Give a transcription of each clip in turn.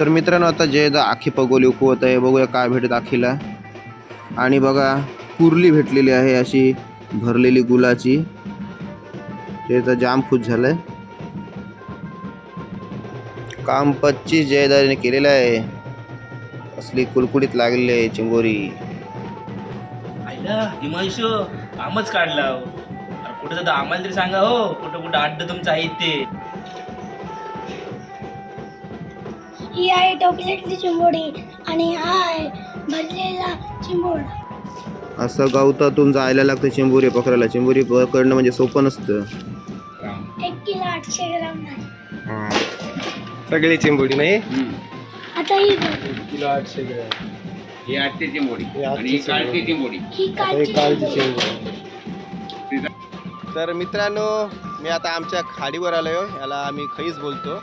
तर मित्रांनो आता जे आखी पगोली उकवत आहे. बघूया काय भेटत आखीला. आणि बघा कुर्ली भेटलेली आहे अशी भरलेली गुलाची. ते तर जाम खुश झालंय. काम पच्चीस जयदारीने केलेलं आहे. असली कुलकुडीत लागलेली आहे चिंगोरी. हिमांशु कामच काढला हो. कुठं आम्हाला तरी सांगा हो कुठं कुठं अड्ड तुमचं आहे ते ही आहे टोपलेटली चिंबोडी आणि हा आहे भरलेला चिंबोड. असं गवतातून जायला लागतं चिंबोरी पकडायला. चिंबोरी पकडणं म्हणजे सोपं नसतं. एक किलो आठशे ग्राम नाही. सगळी चिंबोडी नाही? आता ही. किलो आठशे ग्रॅम. ही आठशे चिंबोडी. आठशे आणि काळची चिंबोडी. ही तर मित्रांनो मी आता आमच्या खाडीवर आलो याला आम्ही खैस बोलतो.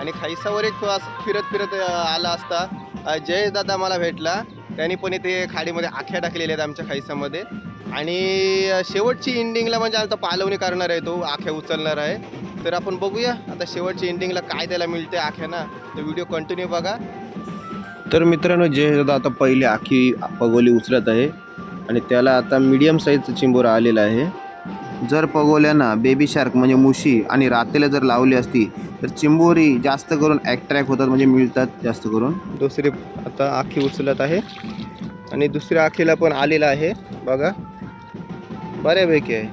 आणि खाईसावर एक असं फिरत फिरत आला असता. जय दादा मला भेटला. त्यांनी पण इथे खाडीमध्ये आख्या टाकलेल्या आहेत आमच्या खाईसामध्ये आणि शेवटची इंडिंगला म्हणजे आता पालवणी करणार आहे तो आख्या उचलणार आहे. तर आपण बघूया आता शेवटची इंडिंगला काय त्याला मिळते आख्याना. तर व्हिडिओ कंटिन्यू बघा. तर मित्रांनो जयदा आता पहिले आखी पगोली उचलत आहे. आणि त्याला आता मीडियम साईजचं चिंबोरा आलेला आहे. जर पगोल्यांना बेबी शार्क म्हणजे मुशी आणि रातेला जर लावली असती तर चिंबोरी जास्त करून ॲट्रॅक्ट होतात म्हणजे मिळतात जास्त करून. दुसरी आता आखी उचलत आहे. आणि दुसऱ्या आखीला पण आलेला आहे. बघा. बऱ्यापैकी आहे.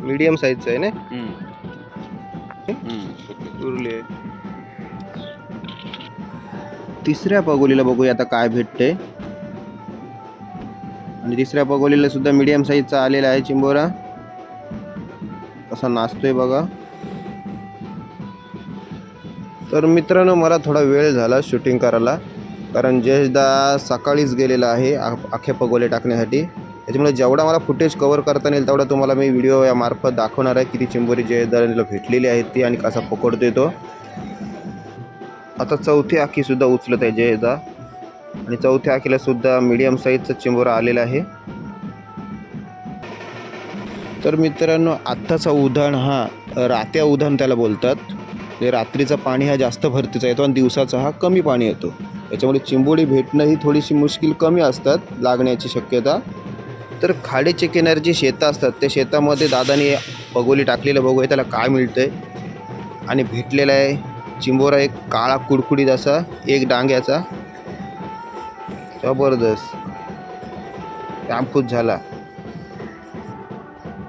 मीडियम साईजचं आहे ना उरली आहे. तिसऱ्या पगोलीला बघूया आता काय भेटते. आणि तिसऱ्या पगोलीला सुद्धा मीडियम साईजचा आलेला आहे चिंबोरा. कसा नाचतोय बघा. तर मित्रांनो मला थोडा वेळ झाला शूटिंग करायला. कारण जयशदा सकाळीच गेलेला आहे आ- पगोले टाकण्यासाठी. त्याच्यामुळे जेवढा मला फुटेज कवर करता येईल तेवढा तुम्हाला मी व्हिडिओ या मार्फत दाखवणार आहे किती चिंबोरी जयदाला भेटलेली आहे ती आणि कसा पकडतोय तो आता चौथी आखीसुद्धा उचलत आहे जयदा आणि चौथ्या आखीला सुद्धा मीडियम साईजचा चिंबोरा आलेला आहे. तर मित्रांनो आत्ताचा उधाण हा रात्या उधाण त्याला बोलतात. म्हणजे रात्रीचं पाणी हा जास्त भरतीचा येतो आणि दिवसाचा हा कमी पाणी येतो. त्याच्यामुळे चिंबोडी भेटणं ही थोडीशी मुश्किल कमी असतात लागण्याची शक्यता. तर खाडीचे किनारी जी शेतं असतात त्या शेतामध्ये दादाने बगोली टाकलेलं बघू आहे त्याला काय मिळतं आहे आणि भेटलेला आहे चिंबोरा एक काळा कुडकुडीत असा एक डांग्याचा. जबरदस्त. खूप झाला.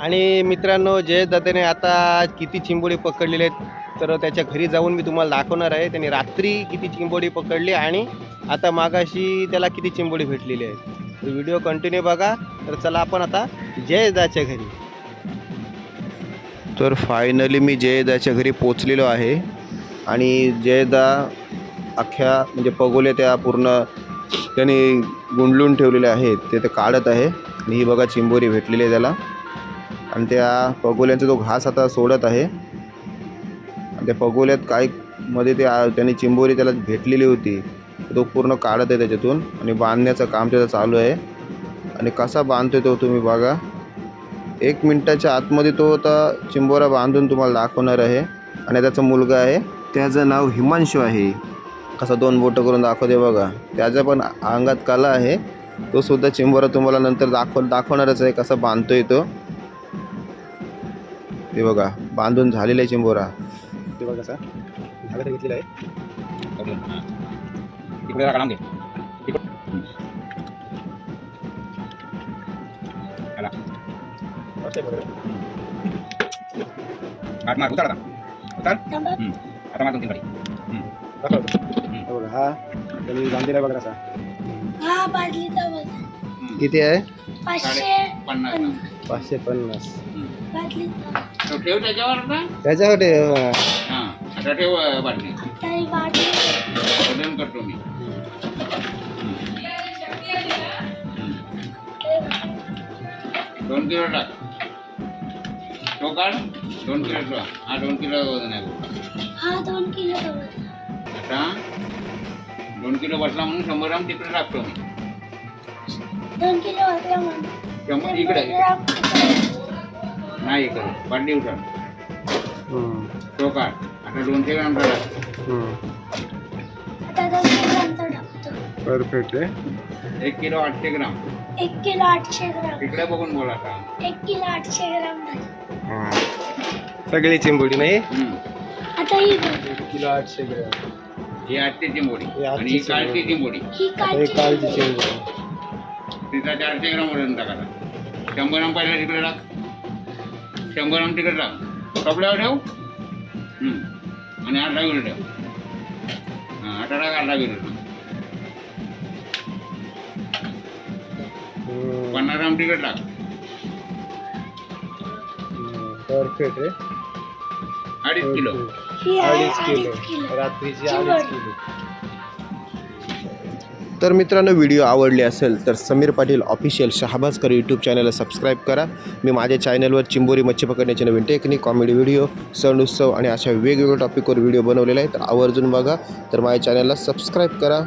आणि मित्रांनो जयदादाने आता किती चिंबोडी पकडलेले आहेत तर त्याच्या घरी जाऊन मी तुम्हाला दाखवणार आहे. त्याने रात्री किती चिंबोडी पकडली आणि आता मागाशी त्याला किती चिंबोडी भेटलेली आहे तर व्हिडिओ कंटिन्यू बघा. तर चला आपण आता जयदाच्या घरी. तर फायनली मी जयदाच्या घरी पोचलेलो आहे. आणि जयदा अख्ख्या म्हणजे पगोले त्या पूर्ण त्यांनी गुंडलून ठेवलेले आहेत. ते ते काढत आहे. आणि ही बघा चिंबोरी भेटलेली आहे त्याला. आणि त्या पगोल्यांचा तो घास आता सोडत आहे आणि त्या पगोल्यात काय मध्ये ते त्याने त्यांनी चिंबोरी त्याला भेटलेली होती. तो पूर्ण काढत आहे त्याच्यातून आणि बांधण्याचं काम त्याचं चालू आहे. आणि कसा बांधतोय तो तुम्ही बघा. एक मिनटाच्या आतमध्ये तो आता चिंबोरा बांधून तुम्हाला दाखवणार आहे. आणि त्याचा मुलगा आहे त्याचं नाव हिमांशू आहे. कसा दोन बोटं करून दाखवते बघा. त्याचा पण अंगात कला आहे. तो सुद्धा चिंबोरा तुम्हाला नंतर दाखव दाखवणारच आहे कसा बांधतोय तो. ते बघा बांधून झालेला आहे चिंबोरा. ते बघा कसा धागा घेतलेला आहे. तिकडे काढून घे. बघा. काट मार उतार उतार. आता मार. हे हा. त्यांनी बांधलेला हा किती आहे? पाचशे पन्नास. पाचशे पन्नास. तो ठेव त्याच्यावर आता. त्याच्यासाठी अं, हां आता ठेव बाटली. वजन करतो मी. दोन किलो टाक. तो काढ दोन किलो ठेवा. हा दोन किलो वजन आहे. हा दोन वजन. आता दोन किलो बसला म्हणून शंभर ग्राम तिकडे टाकतो मी. दोन किलो वाजला म्हणून. शंभर इकडे. नाही इकडे. बाटली उतर हम्म, तो काढ. आता दोनशे ग्राम टाक. आता परफेक्ट आहे. एक किलो आठशे ग्राम. एक किलो आठशे ग्राम. तिकडे बघून बोला आता. एक किलो आठशे ग्राम. हां. सगळी चिंबोडी नाही. आता ही. किलो आठशे ग्रॅम. ही आठशे चिंबोडी. आणि ही. कालची चिंबोडी. ही चिंबोरी. चिंबोडी. तिचा चारशे ग्राम वजन टाकायचा शंभर ग्राम पहिला तिकडे टाक शंभर ग्राम तिकडे टाक. कपड्यावर ठेव. हम्म. आणि अर्धा किलो ठेव. हां आता टाक किलो ठेव. पन्नास ग्राम तिकडे टाक. परफेक्ट आहे अडीच किलो. अडीच किलो. रात्रीची. अडीच किलो. तर मित्रांनो व्हिडिओ आवडले असेल तर समीर पाटील ऑफिशियल शहाबाजकर यूट्यूब चॅनलला सबस्क्राईब करा. मी माझ्या चॅनलवर चिंबोरी मच्छी पकडण्याची नवीन टेक्निक कॉमेडी व्हिडिओ सण उत्सव आणि अशा वेगवेगळ्या टॉपिकवर व्हिडिओ बनवलेला आहे तर आवर्जून बघा. तर माझ्या चॅनलला सबस्क्राईब करा.